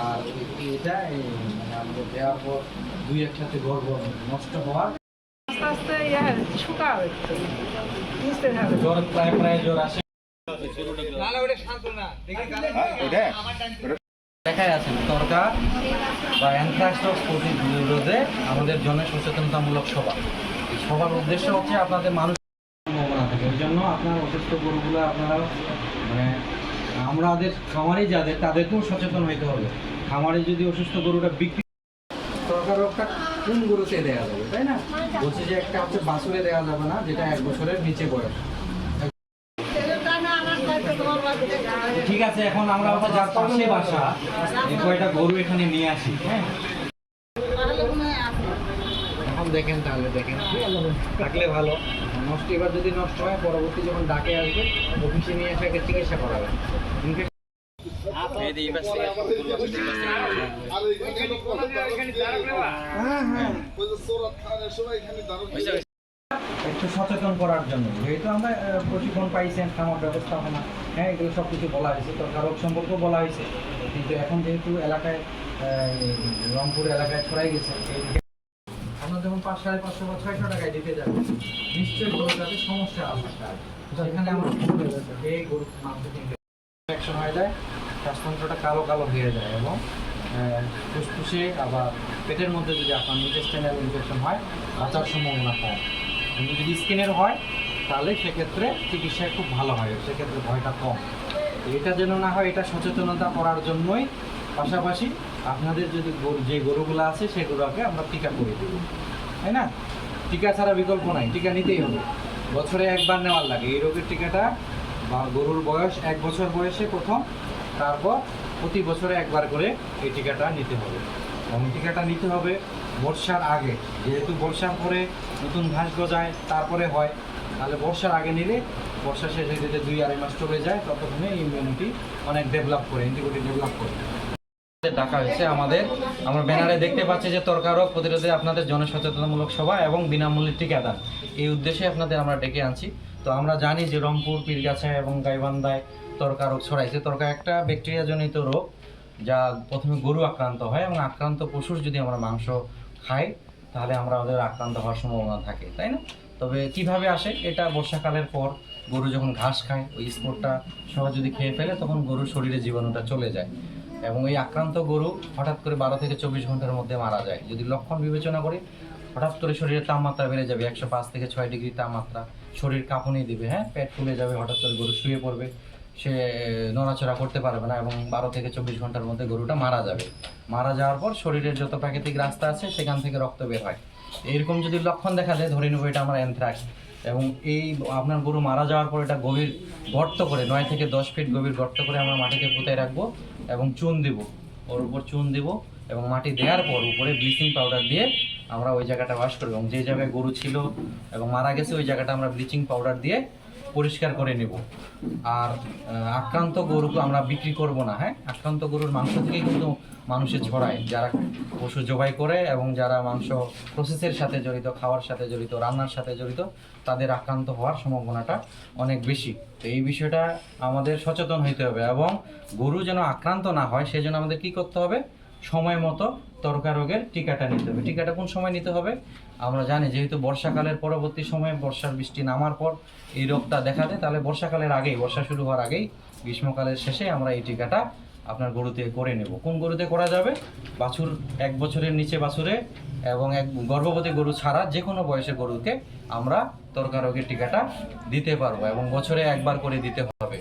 আর এই- এটা মানে আমাদের দেওয়ার পর দুই একসাথে গর্ভ নষ্ট হওয়ার আস্তে আস্তে ইয়ে বুঝতে জ্বর প্রায় প্রায় জ্বর আসে। দেখাই আছে তরকা বা অ্যানথ্রাক্স প্রতিরোধে আমাদের জন সচেতনতামূলক সভা সভার উদ্দেশ্য হচ্ছে আপনাদের মানুষ সম্ভাবনা থাকে। ওই জন্য আপনার অসুস্থ গরুগুলো আপনারা মানে আমাদের খামারে যাদের, তাদেরকেও সচেতন হইতে হবে। খামারে যদি অসুস্থ গরুটা বিক্রি সরকার রোগটা কোন গরুতে দেওয়া যাবে, তাই না? বলছে যে একটা হচ্ছে বাসুরে দেওয়া যাবে না, যেটা এক বছরের নিচে বয়স। ঠিক আছে, এখন আমরা ওটা যার পাশে বাসা। কয়টা গরু এখানে নিয়ে আসি হ্যাঁ? দেখেন তাহলে দেখেন। থাকলে ভালো। নষ্ট এবার যদি নষ্ট হয় পরবর্তী যখন ডাকে আসবে অফিসে নিয়ে এসে আগে চিকিৎসা করাবে Infection- হ্যাঁ হ্যাঁ। একটু সচেতন করার জন্য। যেহেতু আমরা প্রশিক্ষণ পাইছেন খামার ব্যবস্থাপনা হ্যাঁ এগুলো সব কিছু বলা হয়েছে তো কারক সম্পর্কেও বলা হয়েছে। কিন্তু এখন যেহেতু এলাকায় রংপুর এলাকায় ছড়াই গেছে এই- যখন পাঁচ সাড়ে পাঁচশো বা ছয়শো টাকায় দিতে যাব নিশ্চয়ই গরুর যাতে সমস্যা আছে সেখানে আমরা এই গরু ইনফেকশন হয়ে যায়, শ্বাসতন্ত্রটা কালো কালো হয়ে যায় এবং ফুসফুসে আবার পেটের মধ্যে যদি আপনার ইন্টেস্টাইনাল ইনফেকশন হয় বাঁচার সম্ভাবনা কম। যদি স্কিনের হয়, তাহলে সেক্ষেত্রে চিকিৎসা খুব ভালো হয়। সেক্ষেত্রে ভয়টা কম। এটা যেন না হয়, এটা সচেতনতা করার জন্যই পাশাপাশি আপনাদের যদি যে গরুগুলো আছে, সেগুলোকে আমরা টিকা করে দেব। তাই না? টিকা ছাড়া বিকল্প নাই, টিকা নিতেই হবে। বছরে একবার নেওয়ার লাগে। এই রোগের টিকাটা বা গরুর বয়স এক বছর বয়সে প্রথম, তারপর প্রতি বছরে একবার করে এই টিকাটা নিতে হবে। এবং টিকাটা নিতে হবে বর্ষার আগে। যেহেতু বর্ষার পরে নতুন ঘাস গজায়, তারপরে হয়। তাহলে বর্ষার আগে নিলে বর্ষা শেষ হয়ে যেতে দুই আড়াই মাস চলে যায়। ততক্ষণে ইমিউনিটি অনেক ডেভেলপ করে অ্যান্টিবডি ডেভেলপ করে। ডাকা হয়েছে আমাদের। আমরা ব্যানারে দেখতে পাচ্ছি যে তরকারক প্রতিরোধে আপনাদের জনসচেতনতামূলক সভা এবং বিনামূল্যে টিকাদান এই উদ্দেশ্যে আপনাদের আমরা ডেকে আনছি। তো আমরা জানি যে রংপুর, পীরগাছা এবং গাইবান্ধায় তরকারক ছড়াইছে তরকা একটা ব্যাকটেরিয়াজনিত রোগ যা প্রথমে গরু আক্রান্ত হয় এবং আক্রান্ত পশুর যদি আমরা মাংস খাই, তাহলে আমরা ওদের আক্রান্ত হওয়ার সম্ভাবনা থাকে, তাই না? তবে কীভাবে আসে? এটা বর্ষাকালের পর গরু যখন ঘাস খায়, ওই স্পোর্টটা সহ যদি খেয়ে ফেলে, তখন গরুর শরীরে জীবাণুটা চলে যায়। এবং এই আক্রান্ত গরু হঠাৎ করে বারো থেকে চব্বিশ ঘণ্টার মধ্যে মারা যায়। যদি লক্ষণ বিবেচনা করি, হঠাৎ করে শরীরের তাপমাত্রা বেড়ে যাবে, একশো পাঁচ থেকে ছয় ডিগ্রি তাপমাত্রা। শরীর কাঁপুনি দিবে হ্যাঁ? পেট ফুলে যাবে, হঠাৎ করে গরু শুয়ে পড়বে। সে নড়াচড়া করতে পারবে না এবং বারো থেকে চব্বিশ ঘণ্টার মধ্যে গরুটা মারা যাবে। মারা যাওয়ার পর শরীরের যত প্রাকৃতিক রাস্তা আছে, সেখান থেকে রক্ত বের হয়। এরকম যদি লক্ষণ দেখা যায়, ধরে নেব এটা আমার অ্যানথ্রাক্স এবং এই আপনার গরু মারা যাওয়ার পর এটা গভীর গর্ত করে, নয় থেকে দশ ফিট গভীর গর্ত করে আমরা মাটিতে পুঁতে রাখব। এবং চুন দেব। ওর উপর চুন দেব এবং মাটি দেওয়ার পর উপরে ব্লিচিং পাউডার দিয়ে আমরা ওই জায়গাটা ওয়াশ করব। এবং যে জায়গায় গরু ছিল এবং মারা গেছে, ওই জায়গাটা আমরা ব্লিচিং পাউডার দিয়ে পরিষ্কার করে নেব। আর আক্রান্ত গরুকে আমরা বিক্রি করব না হ্যাঁ? আক্রান্ত গরুর মাংস থেকেই কিন্তু মানুষে ছড়ায়। যারা পশু জবাই করে এবং যারা মাংস প্রসেসের সাথে জড়িত, খাওয়ার সাথে জড়িত, রান্নার সাথে জড়িত, তাদের আক্রান্ত হওয়ার সম্ভাবনাটা অনেক বেশি। তো এই বিষয়টা আমাদের সচেতন হইতে হবে এবং গরু যেন আক্রান্ত না হয়, সেজন্য আমাদের কি করতে হবে? সময় মতো তরকা রোগের টিকাটা নিতে হবে। টিকাটা কোন সময় নিতে হবে? আমরা জানি যেহেতু বর্ষাকালের পরবর্তী সময়ে বর্ষার বৃষ্টি নামার পর এই রোগটা দেখা দেয়, তাহলে বর্ষাকালের আগেই, বর্ষা শুরু হওয়ার আগেই গ্রীষ্মকালের শেষে আমরা এই টিকাটা আপনার গরুতে করে নেব। কোন গরুতে করা যাবে? বাছুর, এক বছরের নিচে বাছুরে এবং এক গর্ভবতী গরু ছাড়া যে কোনো বয়সের গরুকে আমরা তরকা রোগের টিকাটা দিতে পারব এবং বছরে একবার করে দিতে হবে।